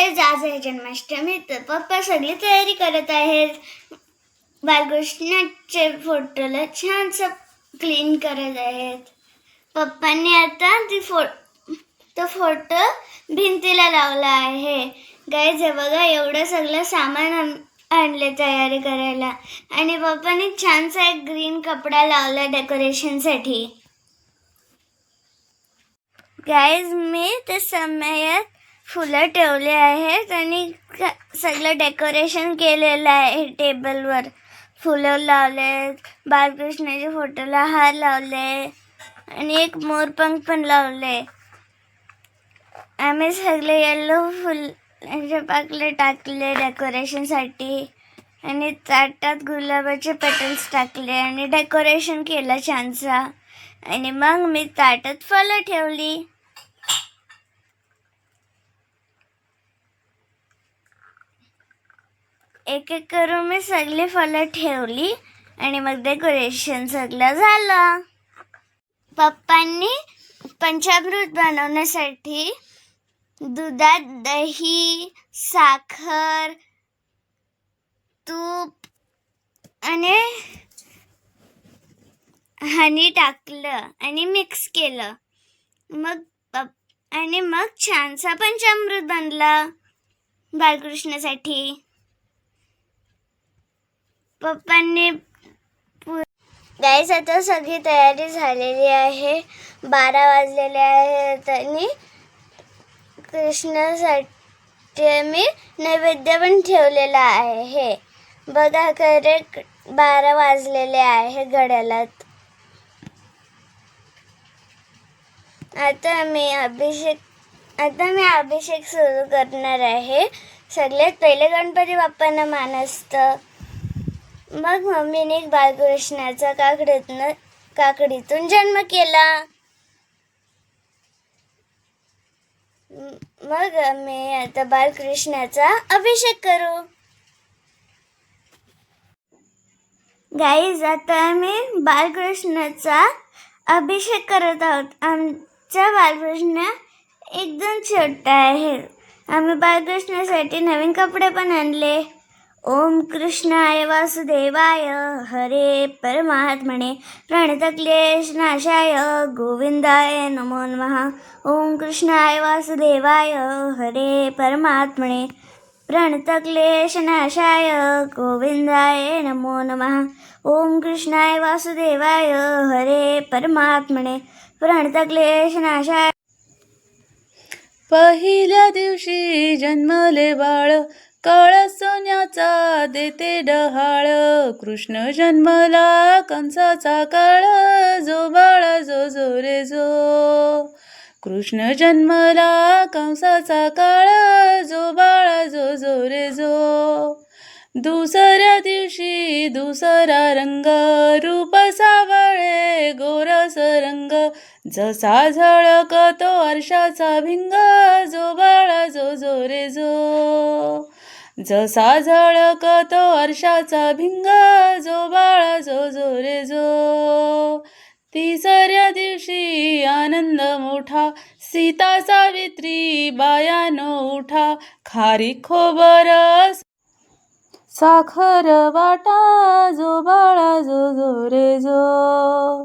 Guys आज आहे जन्माष्टमी तर पप्पा सगळी तयारी करत आहेत. बालकृष्णाचे फोटोला छानसं क्लीन करत आहेत. पप्पांनी आता ती फो तो फोटो भिंतीला लावला आहे. गाईज हे बघा एवढं सगळं सामान आणले तयारी करायला. आणि पप्पांनी छानसा एक ग्रीन कपडा लावला डेकोरेशनसाठी गाईज मी त्या समयात फुलं ठेवले आहेत आणि सगळं डेकोरेशन केलेलं आहे टेबलवर. फुलं लावले बालकृष्णाचे फोटोला हार लावले आणि एक मोरपंख पण लावले. आम्ही सगळे येल्लो फुलांचे पाकले टाकले डेकोरेशनसाठी आणि ताटात गुलाबाचे पेटल्स टाकले आणि डेकोरेशन केलं छानसा. आणि मग मी ताटात फळं ठेवली. एक एक करून मी सगळी फळं ठेवली आणि मग डेकोरेशन सगळं झालं. पप्पांनी पंचामृत बनवण्यासाठी दुधात दही साखर तूप आणि हनी टाकलं आणि मिक्स केलं. मग पप आणि मग छानसा पंचामृत बनला. बालकृष्णासाठी पप्पांनी गाईस आता सगळी तयारी झालेली आहे. बारा वाजलेले आहेत आणि कृष्णासाठी मी नैवेद्य पण ठेवलेला आहे. हे बघा खरे बारा वाजलेले आहे घड्यालात आता मी अभिषेक आता मी अभिषेक सुरू करणार आहे. सगळ्यात पहिले गणपती बाप्पांना मान असतं मग मम्मीने बालकृष्णाचा काकडीतनं काकडीतून जन्म केला. मग मी आता बालकृष्णाचा अभिषेक करू. गाईज आता आम्ही बालकृष्णाचा अभिषेक करत आहोत. आमचा बालकृष्ण एकदम छोटा आहे. आम्ही बालकृष्णासाठी नवीन कपडे पण आणले. ओम कृष्णाय वासुदेवाय हरे परमात्मने प्रणतक्लेशनाशाय गोविंदाय नमो नमः. ओम कृष्णाय वासुदेवाय हरे परमात्मने प्रणतक्लेशनाशाय गोविंदाय नमो नमः. ओम कृष्णाय वासुदेवाय हरे परमात्मने प्रणतक्लेशनाशाय। पहिल्या दिवशी जन्मले बाळ काळ सोन्याचा देते डहाळ. कृष्ण जन्मला कंसाचा काळ. जो बाळा जो जो रे जो. कृष्ण जन्मला कंसाचा काळ. जो बाळा जो जो रे जो. दुसऱ्या दिवशी दुसरा रंग. रूप सावळे गोरस रंग जसा झळकतो आरशाचा भिंग. जो बाळा जो जो रे जो. जसा झळकतो आरशाचा भिंग जो बाळा जो जो रे जो तिसऱ्या दिवशी आनंद मोठा. सीता सावित्री बायानो उठा खारी खोबर साखर वाटा जो बाळा जो जो रे जो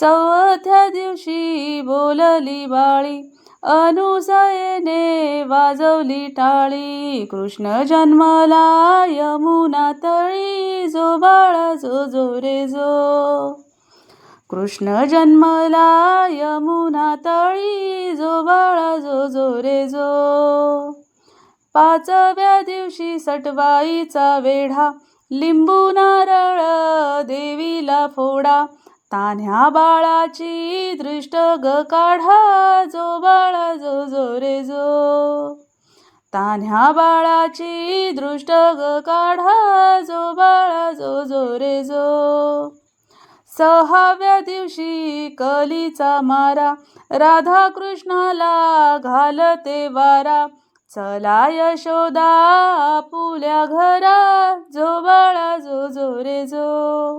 चौथ्या दिवशी बोलली बाळी. अनुसयेने वाजवली टाळी. कृष्ण जन्मला यमुना तळी. जो बाळा जो जो रे जो. कृष्ण जन्मला यमुना तळी. जो बाळा जो जो रे जो. पाचव्या दिवशी सटवाईचा वेढा. लिंबू नारळ देवीला फोडा. तान्ह्या बाळाची दृष्ट ग काढा जो बाळा जो जो रे जो. तान्ह्या बाळाची दृष्ट ग काढा जो बाळा जो जो रे जो. सहाव्या दिवशी कलीचा मारा राधा कृष्णाला घालते वारा. चला यशोदा आपुल्या घरा जो बाळा जो जो रे जो.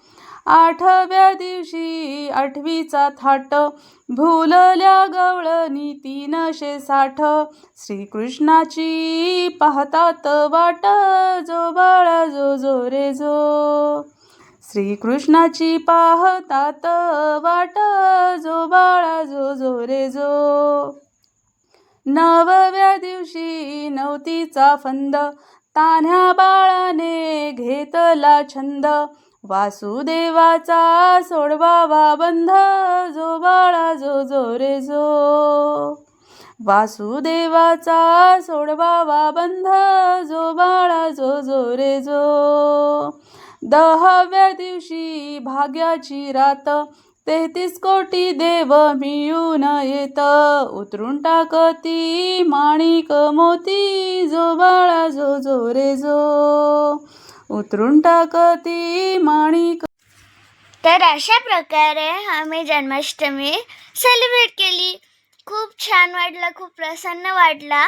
आठव्या दिवशी आठवीचा थाट भुलल्या गवळणी तीनशे साठ. श्रीकृष्णाची पाहतात वाट जो बाळा जो जो रे जो. श्रीकृष्णाची पाहतात वाट जो बाळा जो जो रे जो. नवव्या दिवशी नवतीचा फंद तान्ह्या बाळाने घेतला छंद वासुदेवाचा सोडवावा बंध जो बाळा जो जो रे जो. वासुदेवाचा सोडवावा बंध जो बाळा जो जो रे जो. दहाव्या दिवशी भाग्याची रात तेहतीस कोटी देव मिळून येत. उतरून टाकती माणिक मोती जो बाळा जो जो रे जो. उतरून टाकती माणिक. तर अशा प्रकारे आम्ही जन्माष्टमी सेलिब्रेट केली. खूप छान वाटलं खूप प्रसन्न वाटला.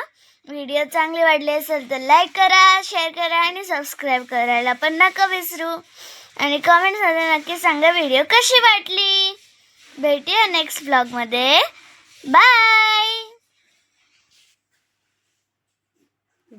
व्हिडिओ चांगले वाटले असेल तर लाईक करा शेअर करा आणि सबस्क्राईब करायला पण नका विसरू. आणि कमेंट्समध्ये नक्की सांगा व्हिडिओ कशी वाटली. भेटूया नेक्स्ट ब्लॉगमध्ये बाय